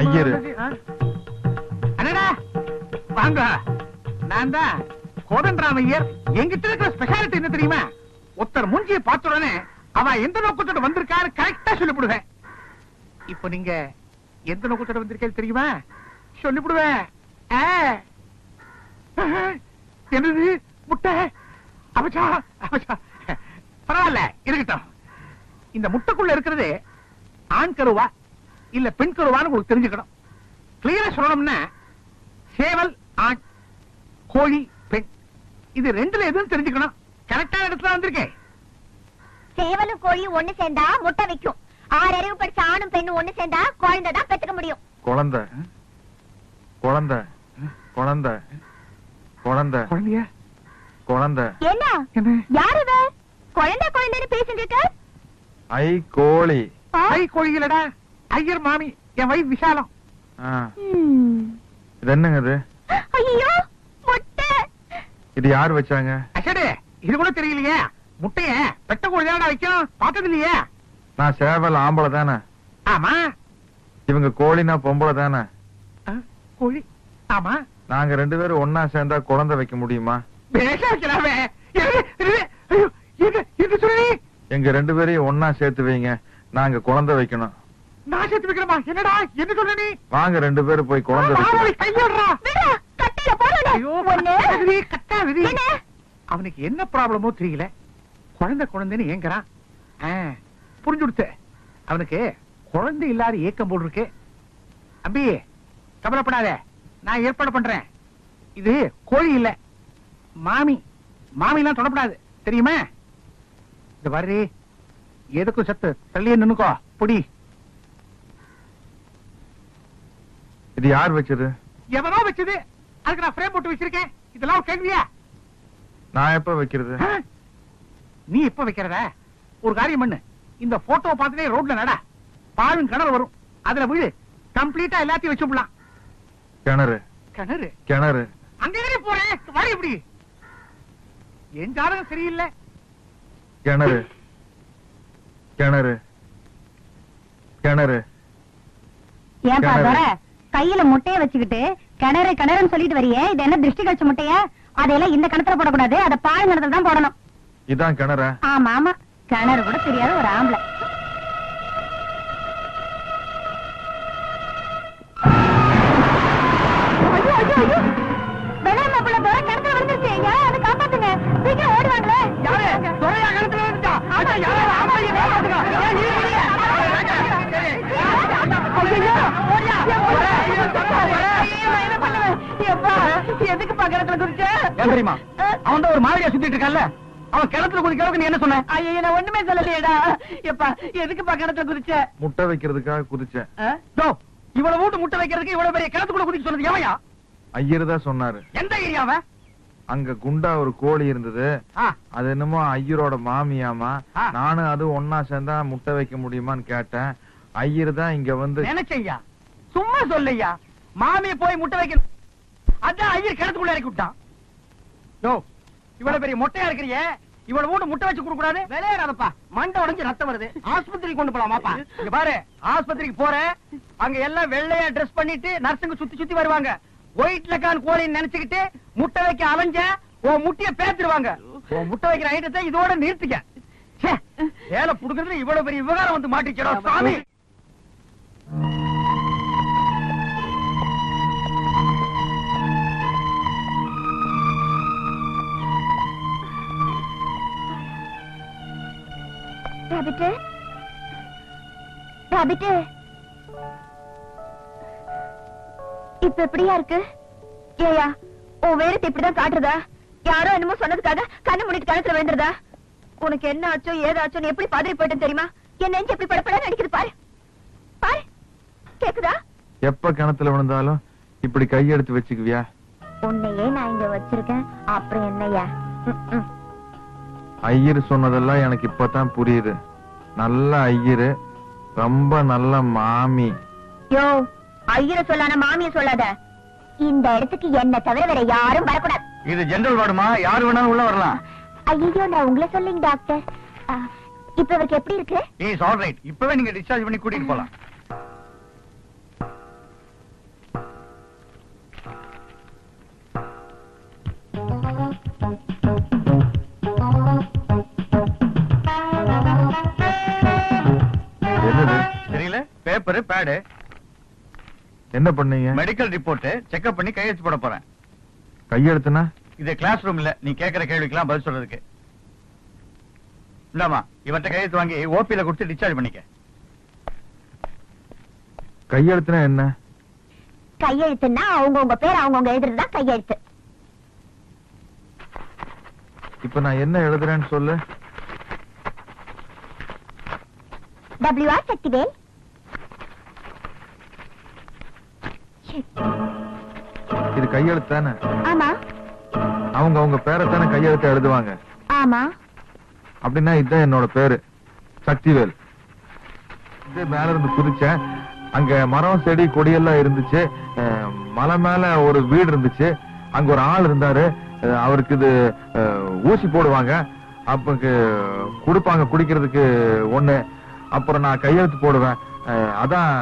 ஐயரு. அடடா வாங்க. நான் தான் கோதண்டராம் ஐயர் எங்கிட்ட இருக்கிற ஸ்பெஷாலிட்டி என்ன தெரியுமா? ஒருத்தர் மூஞ்சியை பார்த்த உடனே அவன் எந்த நோக்கத்தோட வந்திருக்காரு கரெக்டா சொல்லிவிடுவேன். இப்போ நீங்க எந்த நோக்கத்தோட வந்திருக்கேன்னு தெரியுமா? சொல்லிவிடுவேன். ஆ. என்னது? முட்டை? அவச்சா அவச்சா பரவாயில்ல இருக்கட்டும். இந்த முட்டைக்குள்ள இருக்கிறது ஆண் கருவா இல்ல பெண் கருவான்னு உங்களுக்கு தெரிஞ்சுக்கணும். கிளியரா சொல்லணும்னா சேவல் ஆண் கோழி பெண். இது ரெண்டுல எதுவும் தெரிஞ்சுக்கணும். கரெக்டான இடத்துல வந்திருக்கேன். சேவலும் கோழியும் ஒண்ணு சேர்ந்தா முட்டை வைக்கும். ஆறு அறிவு படிச்ச ஆணும் பெண்ணும் ஒண்ணு சேர்ந்தா குழந்தை தான் பெத்துக்க முடியும். குழந்தை. குழந்தை. குழந்தை. குழந்தை. குழந்தைய? குழந்தை. என்ன? என்ன? யார் குழந்தை குழந்தைன்னு பேசிட்டு இருக்க? ஐ கோழி? ஐ கோழிகளடா? ஐயர் மாமி என் வயிறு விசாலம் ஆ, ம். இது என்னங்க இது? ஐயோ முட்டை. இது யார் வச்சாங்க? அசடு இது கூட தெரியலையே. முட்டைய பெட்ட கோழி தானடா வைக்கும் பார்த்தது இல்லையே. நான் சேவல் ஆம்பளை தானே. ஆமா. இவங்க கோழினா பொம்பளை தானே. கோழி. ஆமா. நாங்க ரெண்டு பேரும் ஒன்னா சேர்ந்தா குழந்தை வைக்க முடியுமா? பேச வைக்கலாமே இது, இது, ஐயோ, இது, இது சொல்லி எங்க ரெண்டு பேரையும் ஒன்னா சேர்த்து வைங்க. நாங்க குழந்தை வைக்கணும். நான் சேர்த்து வைக்கிறமா என்னடா? என்ன சொல்ல நீ? வாங்க ரெண்டு பேரும் போய் குழந்தை கையோடுறா. ஐயோ கட்டாவிதி. என்ன? அவனுக்கு என்ன ப்ராப்ளமோ தெரியல. குழந்தை குழந்தைன்னு ஏங்குறான் புரிஞ்சு கொடுத்த அவனுக்கு குழந்தை இல்லாத ஏக்கம் போல் இருக்கு. அம்பி கவலைப்படாத. நான் ஏற்பாடு பண்றேன். இது கோழி இல்ல. மாமி மாமி எல்லாம் தொடப்படாது. தெரியுமா? இந்த பாரு எதுக்கும் சத்து தள்ளியே நின்னுக்கோ. புடி. இது யார் வச்சது? எவனோ வச்சது? அதுக்கு நான் ஃப்ரேம் போட்டு வச்சிருக்கேன். இதெல்லாம் ஒரு கேள்வியா? நான் எப்ப வைக்கிறது? நீ எப்ப வைக்கிறத? ஒரு காரியம் பண்ணு. இந்த போட்டோ பார்த்துட்டே ரோட்ல நட. பாழும் கிணறு வரும். அதுல விழு. கம்ப்ளீட்டா எல்லாத்தையும் வச்சு விடலாம் கிணறு. கிணறு? கிணறு. அங்க எங்க போறேன் வர எப்படி? என் ஜாதகம் சரியில்லை. கிணறு. கிணறு. கிணறு. ஏன்பா கிணறு. கையில முட்டைய வச்சுக்கிட்டு கிணறு கிணறுன்னு சொல்லிட்டு வரியே இது என்ன திருஷ்டி கழிச்ச முட்டைய? அதையெல்லாம் இந்த கிணத்துல போடக்கூடாது. அத பால் கிணத்துல தான் போடணும். இதான் கிணறா? ஆமா ஆமா. கிணறு கூட தெரியாத ஒரு ஆம்பளை. தெரியுமா? அவன் தான் ஒரு மாதிரியா சுத்திட்டு இருக்கான்ல. அவன் கிணத்துல குதிக்கிறதுக்கு நீ என்ன சொன்ன? ஐயோ, நான் ஒண்ணுமே சொல்லலையேடா. எப்பா, எதுக்குப்பா கிணத்துல குதிச்ச? முட்டை வைக்கிறதுக்காக குதிச்சேன். இவ்வளவு வீட்டு முட்டை வைக்கிறதுக்கு இவ்வளவு பெரிய கிணத்துக்குள்ள குதிக்க சொன்னது எவையா? ஐயர் தான் சொன்னாரு. எந்த ஏரியாவ? அங்க குண்டா ஒரு கோழி இருந்தது. அது என்னமோ ஐயரோட மாமியாமா. நானும் அது ஒன்னா சேர்ந்தா முட்டை வைக்க முடியுமான்னு கேட்டேன். ஐயர் தான் இங்க வந்து நினைச்சையா சும்மா சொல்லையா? மாமிய போய் முட்டை வைக்கணும் அதான் ஐயர் கிணத்துக்குள்ள இறக்கி விட்டான். இவ்வளவு பெரிய மொட்டையா இருக்கிறியே? இவ்வளவு வீட்டு முட்டை வச்சு கொடுக்க கூடாது விளையாடாதப்பா. மண்டை உடைஞ்சு ரத்தம் வருது. ஆஸ்பத்திரிக்கு கொண்டு போலாமாப்பா இங்க பாரு ஆஸ்பத்திரிக்கு போறேன் அங்க எல்லாம் வெள்ளையா ட்ரெஸ் பண்ணிட்டு நர்ஸுங்க சுத்தி சுத்தி வருவாங்க. ஒயிட்ல கான் கோழின்னு நினைச்சுக்கிட்டு முட்டை வைக்க அலைஞ்ச உன் முட்டைய பேத்துருவாங்க. உன் முட்டை வைக்கிற ஐட்டத்தை இதோட நிறுத்திக்க. வேலை புடுக்கிறதுல இவ்வளவு பெரிய விவகாரம் வந்து மாட்டிக்கிறோம் சாமி. ராபிட்டு ராபிட்டு இப்ப எப்படியா இருக்கு? ஏயா உன் வேரத்தை இப்படிதான் காட்டுறதா? யாரோ என்னமோ சொன்னதுக்காக கண்ணு மூடிட்டு கணத்துல விழுந்துருதா உனக்கு என்ன ஆச்சோ ஏதாச்சோன்னு எப்படி பதறி போயிட்டேன்னு தெரியுமா? என் நெஞ்சு எப்படி படப்பட நடிக்குது பாரு. பாரு. கேக்குதா? எப்ப கிணத்துல விழுந்தாலும் இப்படி கையெடுத்து வச்சுக்குவியா? உன்னையே நான் இங்க வச்சிருக்கேன். அப்புறம் என்னையா ஐயர் சொன்னதெல்லாம் எனக்கு இப்பதான் புரியுது. நல்ல ஐயரு ரொம்ப நல்ல மாமி. யோ ஐயர சொல்லான மாமிய சொல்லாத. இந்த இடத்துக்கு என்ன தவிர வேற யாரும் வரக்கூடாது. இது ஜெனரல் வார்டுமா? யாரு வேணாலும் உள்ள வரலாம். ஐயோ நான் உங்களை சொல்லிங்க டாக்டர். இப்ப இவருக்கு எப்படி இருக்கு? இஸ் ஆல் ரைட் இப்பவே நீங்க டிஸ்சார்ஜ் பண்ணி கூட்டிட்டு போலாம். பேடு என்ன பண்ணீங்க? மெடிக்கல் ரிப்போர்ட் செக்அப் பண்ணி கையெழுத்து போட போறேன். கையெழுத்துனா? இது கிளாஸ் ரூம் இல்ல நீ கேக்குற கேள்விக்கெல்லாம் பதில் சொல்றதுக்கு. இந்தாமா இவன்ட்ட கையெழுத்து வாங்கி ஓபில கொடுத்து டிஸ்சார்ஜ் பண்ணிக்க. கையெழுத்துனா என்ன? கையெழுத்துன்னா அவங்க உங்க பேர் அவங்க உங்க எழுதுறதுதான் கையெழுத்து. இப்ப நான் என்ன எழுதுறேன்னு சொல்லு. டபிள்யூ ஆர் சக்திவேல் இது கையெழுத்து தானே ஆமா. அவங்க அவங்க பேரை தானே கையெழுத்து எழுதுவாங்க. ஆமா. அப்படின்னா இதுதான் என்னோட பேரு. சக்திவேல். இது மேல இருந்து குதிச்சேன். அங்க மரம் செடி கொடியெல்லாம் இருந்துச்சு. மலை மேல ஒரு வீடு இருந்துச்சு. அங்க ஒரு ஆள் இருந்தாரு. அவருக்கு இது ஊசி போடுவாங்க. அப்பக்கு கொடுப்பாங்க குடிக்கிறதுக்கு ஒண்ணு. அப்புறம் நான் கையெழுத்து போடுவேன். அதான்